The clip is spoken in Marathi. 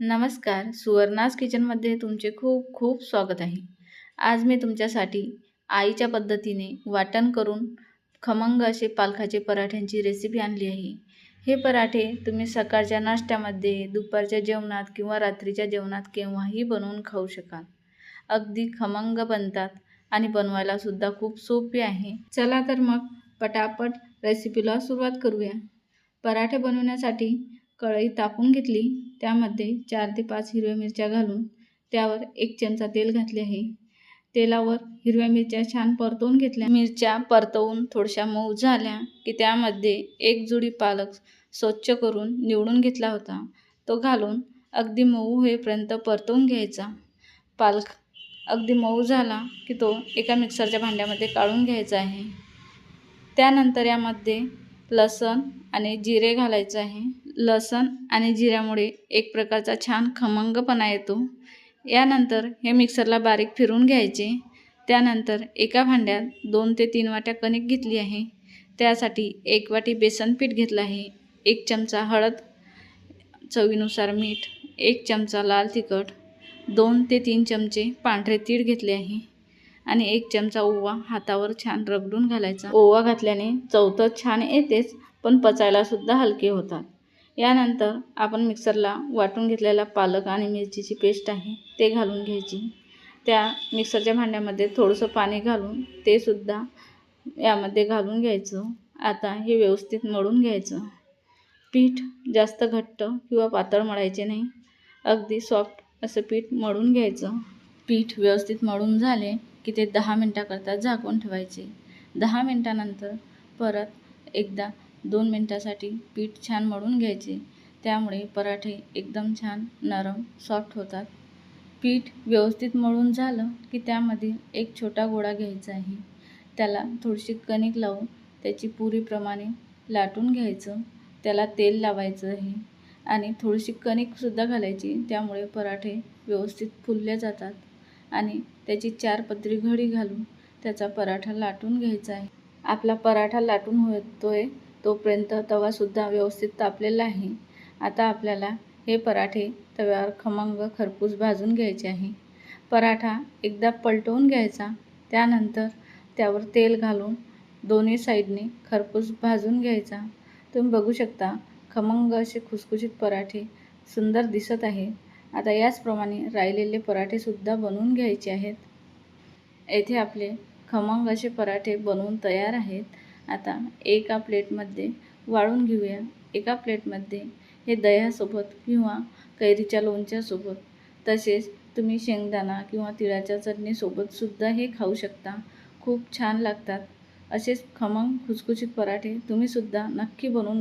नमस्कार. सुवर्णास किचनमध्ये तुमचे खूप खूप स्वागत आहे. आज मी तुमच्यासाठी आईच्या पद्धतीने वाटण करून खमंग असे पालखाचे पराठ्यांची रेसिपी आणली आहे. हे पराठे तुम्ही सकाळच्या नाश्त्यामध्ये दुपारच्या जेवणात किंवा रात्रीच्या जेवणात केव्हाही बनवून खाऊ शकाल. अगदी खमंग बनतात आणि बनवायलासुद्धा खूप सोपे आहे. चला तर मग पटापट रेसिपीला सुरुवात करूया. पराठे बनवण्यासाठी कढई तापून घेतली. त्यामध्ये चार ते पाच हिरव्या मिरच्या घालून त्यावर एक चमचा तेल घातले आहे. तेलावर हिरव्या मिरच्या छान परतवून घेतल्या. मिरच्या परतवून थोड्याशा मऊ झाल्या की त्यामध्ये एक जुडी पालक स्वच्छ करून निवडून घेतला होता. तो घालून अगदी मऊ होईपर्यंत परतवून घ्यायचा. पालक अगदी मऊ झाला की तो एका मिक्सरच्या भांड्यामध्ये काढून घ्यायचा आहे. त्यानंतर यामध्ये लसण आणि जिरे घालायचं आहे. लसण आणि जिऱ्यामुळे एक प्रकारचा छान खमंगपणा येतो. यानंतर हे मिक्सरला बारीक फिरून घ्यायचे. त्यानंतर एका भांड्यात दोन ते तीन वाट्या कणिक घेतली आहे. त्यासाठी एक वाटी बेसन पीठ घेतलं आहे. एक चमचा हळद चवीनुसार मीठ एक चमचा लाल तिखट दोन ते तीन चमचे पांढरे तीळ घेतले आहे आणि एक चमचा ओवा हातावर छान रगडून घालायचा. ओवा घातल्याने चव छान येतेच पण पचायलासुद्धा हलके होतात. यानंतर आपण मिक्सरला वाटून घेतलेला पालक आणि मिरचीची पेस्ट आहे ते घालून घ्यायची. त्या मिक्सरच्या भांड्यामध्ये थोडंसं पाणी घालून ते सुद्धा यामध्ये घालून घ्यायचं. आता हे व्यवस्थित मळून घ्यायचं. पीठ जास्त घट्ट किंवा पातळ मळायचे नाही. अगदी सॉफ्ट असं पीठ मळून घ्यायचं. पीठ व्यवस्थित मळून झाले की ते दहा मिनटाकरता झाकून ठेवायचे. दहा मिनटानंतर परत एकदा दोन मिनटासाठी पीठ छान मळून घ्यायचे. त्यामुळे पराठे एकदम छान नरम सॉफ्ट होतात. पीठ व्यवस्थित मळून झालं की त्यामध्ये एक छोटा गोळा घ्यायचा आहे. त्याला थोडीशी कणिक लावून त्याची पुरीप्रमाणे लाटून घ्यायचं. त्याला तेल लावायचं आहे. आणि थोडीशी कणिकसुद्धा घालायची त्यामुळे पराठे व्यवस्थित फुलले जातात. आणि त्याची चार पत्री घडी घालून त्याचा पराठा लाटून घ्यायचा आहे. आपला पराठा लाटून होतोय तोपर्यंत तवासुद्धा व्यवस्थित तापलेला आहे. आता आपल्याला हे पराठे तव्यावर खमंग खरपूस भाजून घ्यायचे आहे. पराठा एकदा पलटवून घ्यायचा त्यानंतर त्यावर तेल घालून दोन्ही साईडने खरपूस भाजून घ्यायचा. तुम्ही बघू शकता खमंग असे खुसखुशीत पराठे सुंदर दिसत आहे. आता याचप्रमाणे राहिलेले पराठेसुद्धा बनवून घ्यायचे आहेत. येथे आपले खमंग असे पराठे बनवून तयार आहेत. आता एका प्लेटमध्ये वाळून घेऊया. एका प्लेटमध्ये हे दह्यासोबत किंवा कैरीच्या लोणच्यासोबत तसेच तुम्ही शेंगदाणा किंवा तिळाच्या चटणीसोबतसुद्धा हे खाऊ शकता. खूप छान लागतात. असेच खमंग खुसखुशीत पराठे तुम्हीसुद्धा नक्की बनवून